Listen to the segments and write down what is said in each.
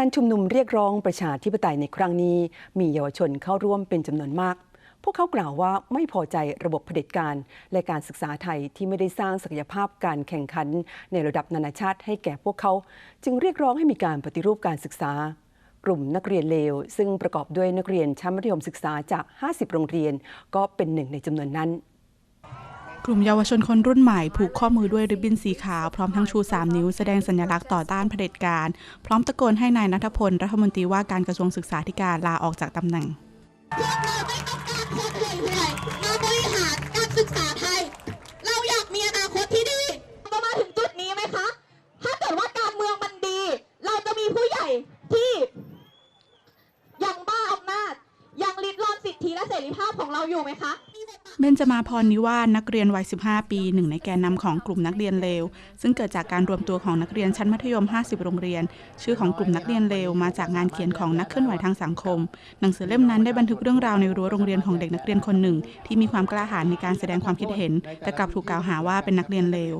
การชุมนุมเรียกร้องประชาธิปไตยในครั้งนี้ มีเยาวชนเข้าร่วมเป็นจำนวนมาก พวกเขากล่าวว่าไม่พอใจระบบเผด็จการ และการศึกษาไทยที่ไม่ได้สร้างศักยภาพการแข่งขัน ในระดับนานาชาติให้แก่พวกเขา จึงเรียกร้องให้มีการปฏิรูปการศึกษา กลุ่มนักเรียนเลว ซึ่งประกอบด้วยนักเรียนชั้นมัธยมศึกษาจาก 50 โรงเรียน ก็เป็นหนึ่งในจำนวนนั้น กลุ่มเยาวชนคนรุ่นใหม่ผูกข้อมือด้วยริบบิ้นสีขาว พร้อมทั้งชู 3 นิ้วแสดงสัญลักษณ์ต่อต้านเผด็จการ พร้อมตะโกนให้นายนัทพล รัฐมนตรีว่าการกระทรวงศึกษาธิการลาออกจากตำแหน่งพวกเราไม่ต้องการคนห่วยๆมาบริหารการศึกษาไทย เราอยากมีอนาคตที่ดีเรามาถึงจุดนี้ไหมคะ ถ้าเกิดว่าการเมืองมันดี เราจะมีผู้ใหญ่ที่ยังบ้าอำนาจยังลิดรอนสิทธิและเสรีภาพของเราอยู่ไหมคะ เบนจมาพรนิวาสนักเรียนวัย 15 ปีหนึ่งในแกนนำของกลุ่มนักเรียนเลว ซึ่งเกิดจากการรวมตัวของนักเรียนชั้นมัธยม 50 โรงเรียน ชื่อของกลุ่มนักเรียนเลวมาจากงานเขียนของนักเคลื่อนไหวทางสังคม หนังสือเล่มนั้นได้บันทึกเรื่องราวในรั้วโรงเรียนของเด็กนักเรียนคนหนึ่ง ที่มีความกล้าหาญในการแสดงความคิดเห็น แต่กลับถูกกล่าวหาว่าเป็นนักเรียนเลว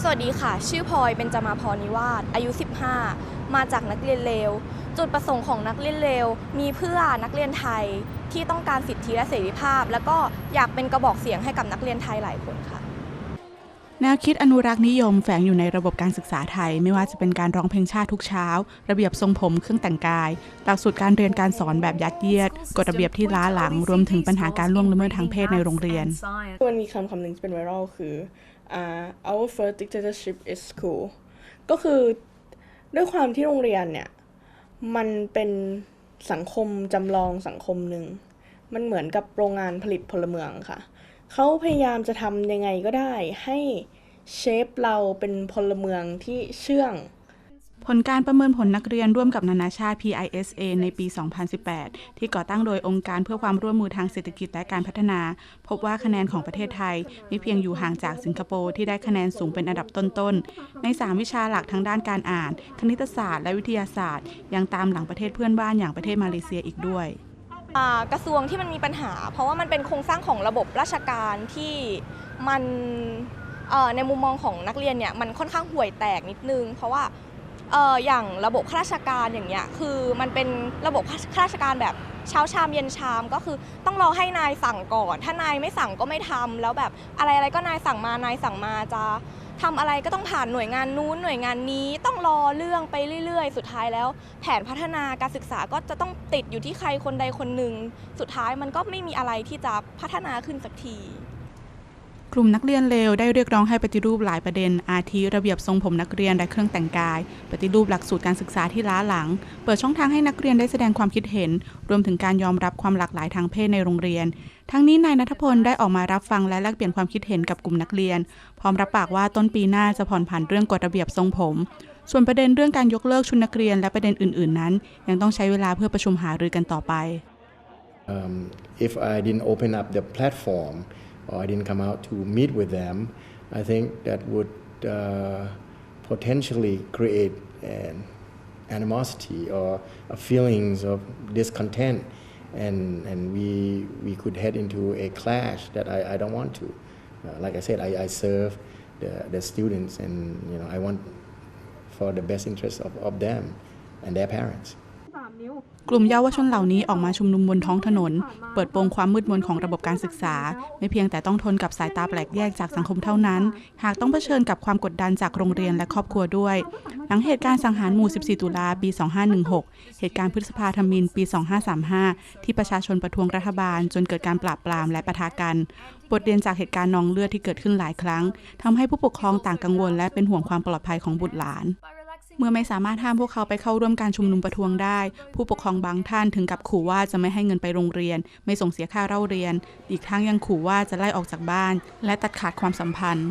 สวัสดีค่ะ ชื่อพลอยเป็นจมาพรนิวาสอายุ 15 มาจากนักเรียนเลว จุดประสงค์ของนักเรียนเลวมีเพื่อนักเรียนไทยที่ต้องการสิทธิและเสรีภาพ แล้วก็อยากเป็นกระบอกเสียงให้กับนักเรียนไทยหลายคนค่ะ แนวคิดอนุรักษ์นิยมแฝงอยู่ในระบบการศึกษาไทย ไม่ว่าจะเป็นการร้องเพลงชาติทุกเช้า ระเบียบทรงผมเครื่องแต่งกาย หลักสูตรการเรียนการสอนแบบยัดเยียดกฎระเบียบที่ล้าหลังรวมถึงปัญหาการล่วงละเมิดทางเพศในโรงเรียนมันมีคำคำหนึ่งที่เป็นไวรัลคืออ่า our first dictatorship is school ก็คือด้วยความที่โรงเรียนเนี่ย มันเป็นสังคมจำลองสังคมหนึ่ง มันเหมือนกับโรงงานผลิตพลเมืองค่ะ เขาพยายามจะทำยังไงก็ได้ให้เชฟเราเป็นพลเมืองที่เชื่อง ผลการประเมินผลนักเรียนร่วมกับนานาชาติ PISA ในปี 2018 ที่ก่อตั้งโดยองค์การเพื่อความร่วมมือทางเศรษฐกิจและการพัฒนา พบว่าคะแนนของประเทศไทยไม่เพียงอยู่ห่างจากสิงคโปร์ที่ได้คะแนนสูงเป็นอันดับต้นๆ ใน 3 วิชาหลักทั้งด้านการอ่าน คณิตศาสตร์ และวิทยาศาสตร์ ยังตามหลังประเทศเพื่อนบ้านอย่างประเทศมาเลเซียอีกด้วยกระทรวงที่มันมีปัญหา เพราะว่ามันเป็นโครงสร้างของระบบราชการที่มันในมุมมองของนักเรียนเนี่ยมันค่อนข้างห่วยแตกนิดนึง เพราะว่า เอออย่างระบบข้าราชการอย่างเงี้ยคือมันเป็นระบบข้าราชการแบบเช้าชามเย็นชามก็คือต้องรอให้นายสั่งก่อน ถ้านายไม่สั่งก็ไม่ทำแล้วแบบอะไรอะไรก็นายสั่งมานายสั่งมาจะทำอะไรก็ต้องผ่านหน่วยงานนู้นหน่วยงานนี้ต้องรอเรื่องไปเรื่อย ๆ สุดท้ายแล้ว แผนพัฒนาการศึกษาก็จะต้องติดอยู่ที่ใครคนใดคนหนึ่งสุดท้ายมันก็ไม่มีอะไรที่จะพัฒนาขึ้นสักที ลุ่มนักเรียนเลวได้เรียกร้องให้ปฏิรูปหลายประเด็น อาทิระเบียบทรงผมนักเรียนและเครื่องแต่งกาย ปฏิรูปหลักสูตรการศึกษาที่ล้าหลัง เปิดช่องทางให้นักเรียนได้แสดงความคิดเห็น รวมถึงการยอมรับความหลากหลายทางเพศในโรงเรียน ทั้งนี้นายนัทพลได้ออกมารับฟังและแลกเปลี่ยนความคิดเห็นกับกลุ่มนักเรียน พร้อมรับปากว่าต้นปีหน้าจะผ่อนผันเรื่องกฎระเบียบทรงผม ส่วนประเด็นเรื่องการยกเลิกชุดนักเรียนและประเด็นอื่น ๆ นั้น ยังต้องใช้เวลาเพื่อประชุมหารือกันต่อไป um, if I didn't open up the platform or I didn't come out to meet with them, I think that would uh, potentially create an animosity or feelings of discontent, and and we we could head into a clash that I, I don't want to. Uh, like I said, I, I serve the, the students, and you know I want for the best interest of, of them and their parents. กลุ่มเยาวชนเหล่านี้ออกมาชุมนุมบนท้องถนน เปิดโปงความมืดมนของระบบการศึกษา ไม่เพียงแต่ต้องทนกับสายตาแปลกแยกจากสังคมเท่านั้น หากต้องเผชิญกับความกดดันจากโรงเรียนและครอบครัวด้วย หลังเหตุการณ์สังหารหมู่ 14 ตุลาปี 2516 เหตุการณ์พฤษภาธมินปี 2535 ที่ประชาชนประท้วงรัฐบาล จนเกิดการปราบปรามและปะทะกัน บทเรียนจากเหตุการณ์นองเลือดที่เกิดขึ้นหลายครั้งทำให้ผู้ปกครองต่างกังวล และเป็นห่วงความปลอดภัยของบุตรหลาน เมื่อไม่สามารถห้ามพวกเขาไปเข้าร่วมการชุมนุมประท้วงได้ ผู้ปกครองบางท่านถึงกับขู่ว่าจะไม่ให้เงินไปโรงเรียน ไม่ส่งเสียค่าเล่าเรียน อีกทั้งยังขู่ว่าจะไล่ออกจากบ้าน และตัดขาดความสัมพันธ์